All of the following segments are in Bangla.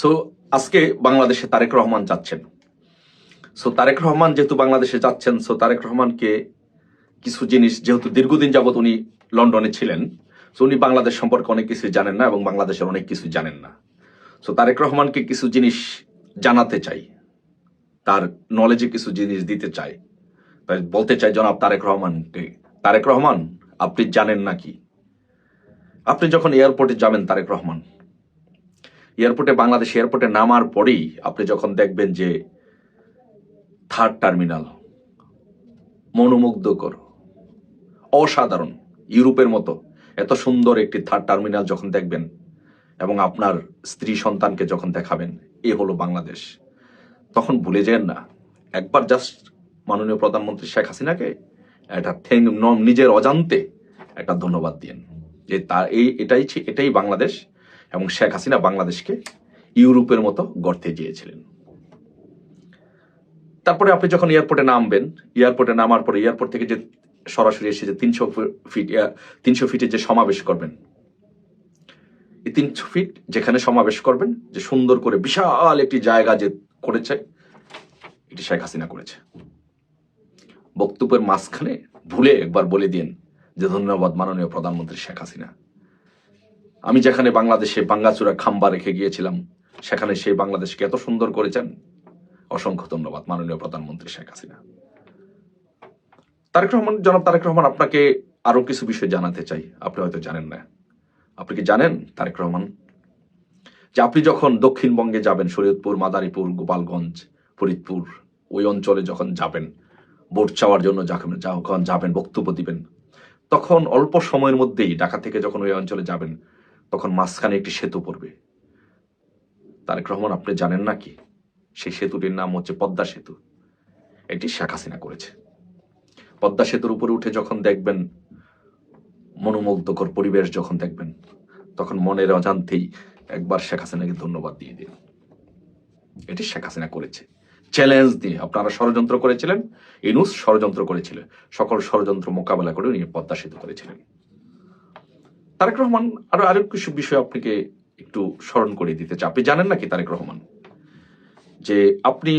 সো আজকে বাংলাদেশে তারেক রহমান যাচ্ছেন। সো তারেক রহমান যেহেতু বাংলাদেশে যাচ্ছেন সো তারেক রহমানকে কিছু জিনিস, যেহেতু দীর্ঘদিন যাবত উনি লন্ডনে ছিলেন সো উনি বাংলাদেশ সম্পর্কে অনেক কিছু জানেন না এবং বাংলাদেশের অনেক কিছু জানেন না। সো তারেক রহমানকে কিছু জিনিস জানাতে চাই। তার নলেজে কিছু জিনিস দিতে চাই। তাই বলতে চাই, জনাব তারেক রহমানকে, তারেক রহমান, আপনি জানেন নাকি? আপনি যখন এয়ারপোর্টে যাবেন, তারেক রহমান এয়ারপোর্টে, বাংলাদেশ এয়ারপোর্টে নামার পরেই আপনি যখন দেখবেন যে থার্ড টার্মিনাল মনোমুগ্ধকর, অসাধারণ, ইউরোপের মতো, এত সুন্দর একটি থার্ড টার্মিনাল যখন দেখবেন এবং আপনার স্ত্রী সন্তানকে যখন দেখাবেন, এ হলো বাংলাদেশ। তখন ভুলে যেন না, একবার জাস্ট মাননীয় প্রধানমন্ত্রী শেখ হাসিনাকে একটা থ্যাংক নিজের অজান্তে একটা ধন্যবাদ দিয়েন। যে তার এই, এটাই এটাই বাংলাদেশ। এবং শেখ হাসিনা বাংলাদেশকে ইউরোপের মতো গড়তে চেয়েছিলেন তারপরে আপনি যখন এয়ারপোর্টে নামবেন, এয়ারপোর্টে নামার পরে এয়ারপোর্ট থেকে যে সরাসরি এসে যে তিনশো ফিট তিনশো ফিটে যে সমাবেশ করবেন, এই তিনশো ফিট যেখানে সমাবেশ করবেন, যে সুন্দর করে বিশাল একটি জায়গা যে করেছে, এটি শেখ হাসিনা করেছে। বক্তব্যের মাঝখানে ভুলে একবার বলে দিন যে ধন্যবাদ মাননীয় প্রধানমন্ত্রী শেখ হাসিনা। আমি যেখানে বাংলাদেশে বাঙ্গাচুরা খাম্বা রেখে গিয়েছিলাম, সেখানে সেই বাংলাদেশকে এত সুন্দর করেছেন। অসংখ্য ধন্যবাদ মাননীয় প্রধানমন্ত্রী শেখ হাসিনা। তারেক রহমান, জনাব তারেক রহমান, আপনাকে আরও কিছু বিষয় জানাতে চাই। আপনি হয়তো জানেন না। আপনি কি জানেন, তারেক রহমান, যে আপনি যখন দক্ষিণবঙ্গে যাবেন, শরীয়তপুর, মাদারীপুর, গোপালগঞ্জ, ফরিদপুর, ওই অঞ্চলে যখন যাবেন, ভোট চাওয়ার জন্য যখন যখন যাবেন, বক্তব্য দিবেন, তখন অল্প সময়ের মধ্যেই ঢাকা থেকে যখন ওই অঞ্চলে যাবেন তখন মাঝখানে একটি সেতু পড়বে। তারেক রহমান, আপনি জানেন নাকি সেই সেতুটির নাম হচ্ছে পদ্মা সেতু। এটি শেখ হাসিনা করেছে। পদ্মা সেতুর উপরে উঠে যখন দেখবেন মনোমুগ্ধকর পরিবেশ যখন দেখবেন, তখন মনের অজান্তেই একবার শেখ হাসিনাকে ধন্যবাদ দিয়ে দিন। এটি শেখ হাসিনা করেছে। চ্যালেঞ্জ দিয়ে। আপনারা ষড়যন্ত্র করেছিলেন, ইনুস ষড়যন্ত্র করেছিলেন সকল ষড়যন্ত্র মোকাবেলা করে উনি পদ্মা সেতু করেছিলেন। তারেক রহমান আরও আরও কিছু বিষয় আপনাকে একটু স্মরণ করে দিতে চাই। আপনি জানেন নাকি তারেক রহমান? যে আপনি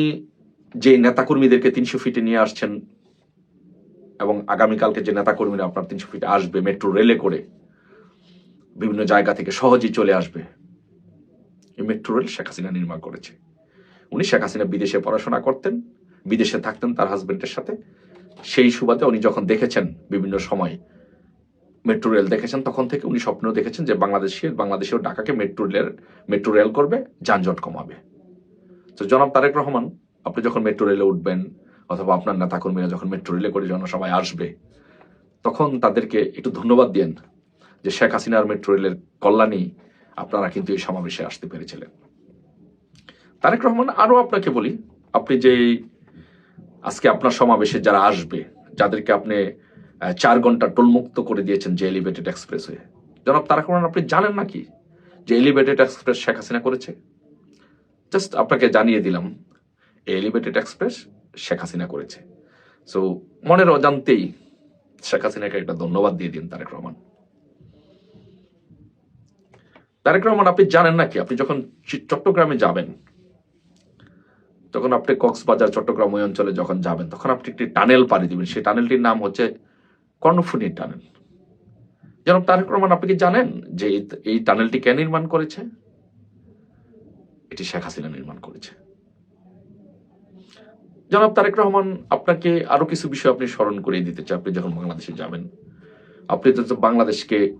যে নেতাকর্মীদেরকে তিনশো ফিটে নিয়ে আসছেন এবং আগামীকালকে যে নেতাকর্মীরা আপনার তিনশো ফিটে আসবে, মেট্রো রেলে করে বিভিন্ন জায়গা থেকে সহজেই চলে আসবে, এই মেট্রো রেল শেখ হাসিনা নির্মাণ করেছে। উনি শেখ হাসিনা বিদেশে পড়াশোনা করতেন, বিদেশে থাকতেন তার হাজবেন্ডের সাথে। সেই সুবাদে উনি যখন দেখেছেন বিভিন্ন সময় মেট্রো রেল দেখেছেন, তখন থেকে উনি স্বপ্ন দেখেছেন যে বাংলাদেশের বাংলাদেশেও ঢাকাকে মেট্রো রেল মেট্রো রেল করবে, যানজট কমাবে। তো জনাব তারেক রহমান, আপনি যখন মেট্রো রেলে উঠবেন, অথবা আপনার নেতাকর্মীরা যখন মেট্রো রেলে করে জনসভায় আসবে, তখন তাদেরকে একটু ধন্যবাদ দিন যে শেখ হাসিনার মেট্রো রেলের কল্যাণী আপনারা কিন্তু এই সমাবেশে আসতে পেরেছিলেন। তারেক রহমান, আরও আপনাকে বলি, আপনি যে আজকে আপনার সমাবেশে যারা আসবে, যাদেরকে আপনি চার ঘণ্টা টোলমুক্ত করে দিয়েছেন যে এলিভেটেড এক্সপ্রেস হয়ে। জনাব তারেক রহমান, আপনি জানেন নাকি যে এলিভেটেড এক্সপ্রেস শেখ হাসিনা করেছে? জাস্ট আপনাকে জানিয়ে দিলাম এই এলিভেটেড এক্সপ্রেস শেখ হাসিনা করেছে। সো মনের অজান্তেই শেখ হাসিনাকে একটা ধন্যবাদ দিয়ে দিন তারেক রহমান। তারেক রহমান, আপনি জানেন নাকি? আপনি যখন চট্টগ্রামে যাবেন, তখন আপনি কক্সবাজার, চট্টগ্রাম ওই অঞ্চলে যখন যাবেন, তখন আপনি একটি টানেল পাড়ি দিবেন। সেই টানেলটির নাম হচ্ছে কর্ণফুনি টানেল। জনাব তারেক রহমান, আপনি কি জানেন যে এই- টানেলটি কে নির্মাণ করেছে? এটি শেখ হাসিনা নির্মাণ করেছে। জনাব তারেক রহমান, আপনাকে আরও কিছু বিষয় আপনি স্মরণ করিয়ে দিতে চাই। আপনি যখন বাংলাদেশে যাবেন, আপনি তো বাংলাদেশকে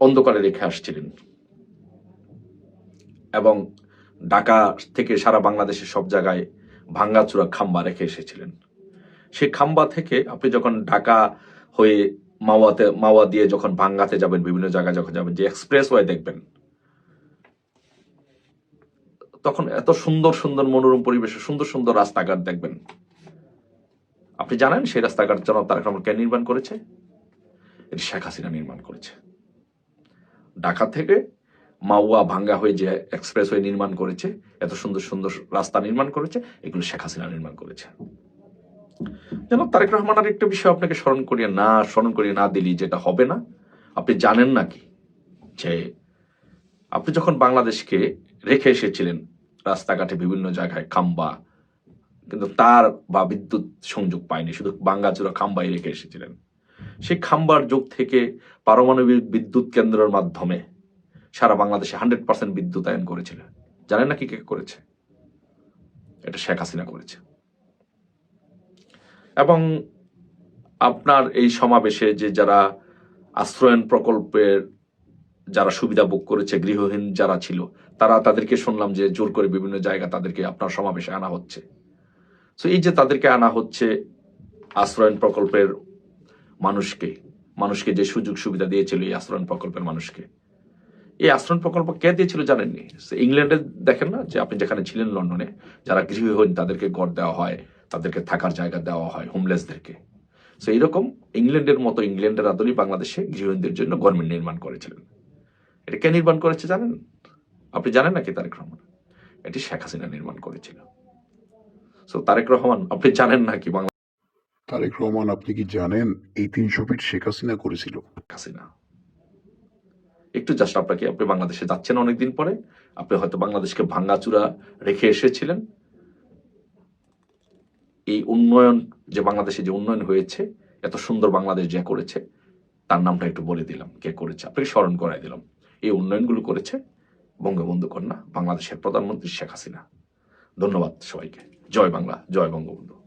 অন্ধকারে রেখে আসছিলেন। এবং ঢাকা থেকে সারা বাংলাদেশের সব জায়গায় ভাঙ্গাচুরা খাম্বা রেখে এসেছিলেন। সেই খাম্বা থেকে আপনি যখন ঢাকা হয়ে মাওয়াতে, মাওয়া দিয়ে যখন ভাঙ্গাতে যাবেন, বিভিন্ন জায়গায় যখন যাবেন, যে এক্সপ্রেস ওয়ে দেখবেন, তখন এত সুন্দর সুন্দর মনোরম পরিবেশে, সুন্দর সুন্দর রাস্তাঘাট দেখবেন। আপনি জানেন সেই রাস্তাঘাট জনাব তারেক কে নির্মাণ করেছে? এটি শেখ হাসিনা নির্মাণ করেছে। ঢাকা থেকে মাওয়া ভাঙ্গা হয়ে যে এক্সপ্রেস ওয়ে নির্মাণ করেছে, এত সুন্দর সুন্দর রাস্তা নির্মাণ করেছে, এগুলো শেখ হাসিনা নির্মাণ করেছে। যেন তারেক রহমান আর একটা বিষয় আপনাকে স্মরণ করিয়ে না, স্মরণ করিয়ে না দিলি যেটা হবে না, আপনি জানেন নাকি যে আপনি যখন বাংলাদেশকে রেখে এসেছিলেন, রাস্তাঘাটে বিভিন্ন জায়গায় খাম্বা, কিন্তু তার বা বিদ্যুৎ সংযোগ পায়নি, শুধু বাঙ্গাচুরা খাম্বাই রেখে এসেছিলেন। সেই খাম্বার যুগ থেকে পারমাণবিক বিদ্যুৎ কেন্দ্রের মাধ্যমে সারা বাংলাদেশে হান্ড্রেড পার্সেন্ট বিদ্যুতায়ন করেছিলেন। জানেন না কি কে করেছে? এটা শেখ হাসিনা করেছে। এবং আপনার এই সমাবেশে যে যারা আশ্রয়ন প্রকল্পের যারা সুবিধা ভোগ করেছে, গৃহহীন যারা ছিল, তারা তাদেরকে শুনলাম যে জোর করে বিভিন্ন জায়গা তাদেরকে আপনার সমাবেশে আনা হচ্ছে। তো এই যে তাদেরকে আনা হচ্ছে আশ্রয়ন প্রকল্পের মানুষকে মানুষকে যে সুযোগ সুবিধা দিয়েছিল এই আশ্রয়ন প্রকল্পের মানুষকে। এই আশ্রয়ন প্রকল্প কে দিয়েছিল জানেননি? সে ইংল্যান্ডে দেখেন না যে আপনি যেখানে ছিলেন লন্ডনে, যারা গৃহহীন তাদেরকে গড় দেওয়া হয়। তাদেরকে থাকার জায়গা দেওয়া হয় হোমলেসদেরকে তো এইরকম ইংল্যান্ডের মতো ইংল্যান্ডের আদলেই বাংলাদেশে গৃহহীনদের জন্য গভর্নমেন্ট নির্মাণ করেছিলেন। এটা কে নির্মাণ করেছে জানেন? আপনি জানেন নাকি তারেক রহমান? এটি শেখ হাসিনা নির্মাণ করেছিল। সো তারেক রহমান আপনি জানেন নাকি বাংলা তারেক রহমান আপনি কি জানেন এই তিনশো ফিট শেখ হাসিনা করেছিল? হাসিনা। একটু জাস্ট আপনাকে আপনি বাংলাদেশে যাচ্ছেন অনেকদিন পরে আপনি হয়তো বাংলাদেশকে ভাঙ্গাচুরা রেখে এসেছিলেন। এই উন্নয়ন, যে বাংলাদেশে যে উন্নয়ন হয়েছে, এত সুন্দর বাংলাদেশ যে করেছে, তার নামটা একটু বলে দিলাম, কে করেছে, আপনাকে স্মরণ করাই দিলাম। এই উন্নয়নগুলো করেছে বঙ্গবন্ধু কন্যা, বাংলাদেশের প্রধানমন্ত্রী শেখ হাসিনা। ধন্যবাদ সবাইকে। জয় বাংলা, জয় বঙ্গবন্ধু।